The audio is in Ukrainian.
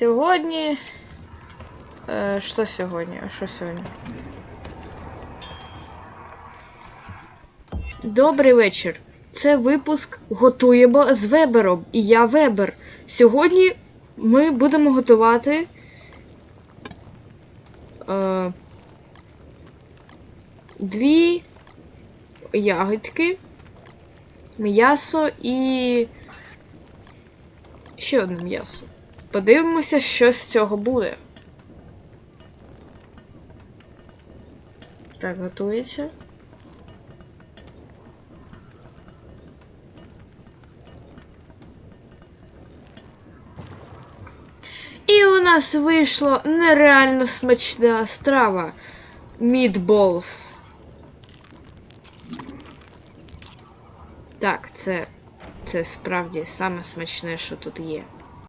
Сьогодні. Е, що сьогодні? А що сьогодні? Добрий вечір. Це випуск Готуємо з Вебером. І я Вебер. Сьогодні ми будемо готувати. Е, дві ягодки, м'ясо і. ще одне м'ясо. Подивимося, що з цього буде. Так, готується. І у нас вийшло нереально смачна страва. Meatballs. Так, це, це справді саме смачне, що тут є.